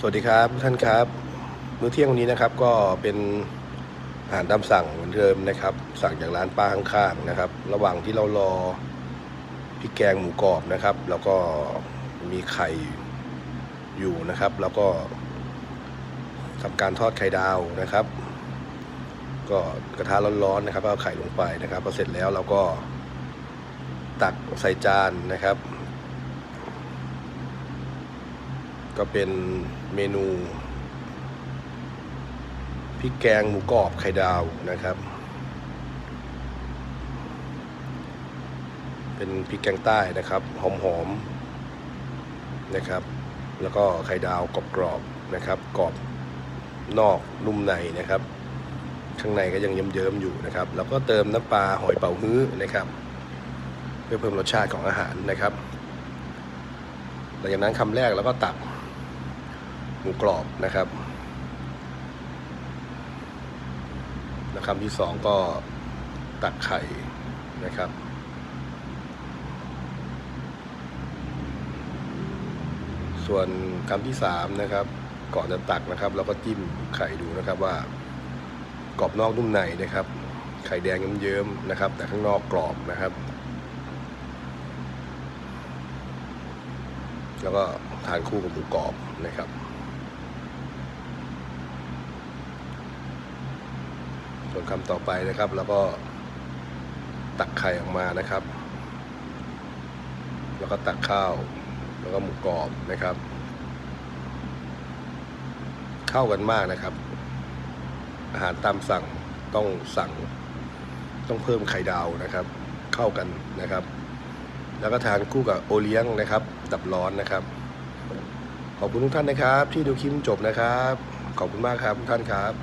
สวัสดีครับท่านครับ มื้อเที่ยงวันนี้นะครับก็เป็นอาหารตามสั่งเหมือนเดิมนะครับ สั่งจากร้านป้าข้างๆนะครับ ระหว่างที่เรารอพริกแกงหมูกรอบนะครับ แล้วก็มีไข่อยู่นะครับ แล้วก็ทำการทอดไข่ดาวนะครับ ก็กระทะร้อนๆนะครับเอาไข่ลงไปนะครับพอเสร็จแล้วเราก็ตักใส่จานนะครับ ก็เป็นเมนูพริกแกงหมูกรอบไข่ดาวนะครับ เป็นพริกแกงใต้นะครับ หอมๆนะครับ แล้วก็ไข่ดาวกรอบๆนะครับ กรอบนอกนุ่มในนะครับ ข้างในก็ยังเยิ้มๆอยู่นะครับ แล้วก็เติมน้ำปลาหอยเป๋าฮื้อนะครับ เพื่อเพิ่มรสชาติของอาหารนะครับหลังจากนั้นคำแรกเราก็ตัก มูกรอบนะครับแล้วคำที่สองก็ตักไข่นะครับส่วนคำที่สามนะครับก่อนจะตักนะครับเราก็จิ้มไข่ดูนะครับว่ากรอบนอกนุ่มในนะครับ ไข่แดงเยิ้มๆนะครับ แต่ข้างนอกกรอบนะครับ แล้วก็ทานคู่กับหมูกรอบนะครับ ส่วนคำต่อไปนะครับ แล้วก็ตักไข่ออกมานะครับ แล้วก็ตักข้าว แล้วก็หมูกรอบนะครับ เข้ากันมากนะครับ อาหารตามสั่งต้องสั่ง ต้องเพิ่มไข่ดาวนะครับ เข้ากันนะครับ แล้วก็ทานคู่กับโอเลี้ยงนะครับ ดับร้อนนะครับ ขอบคุณทุกท่านนะครับ ที่ดูคลิปจนจบนะครับ ขอบคุณมากครับทุกท่านครับ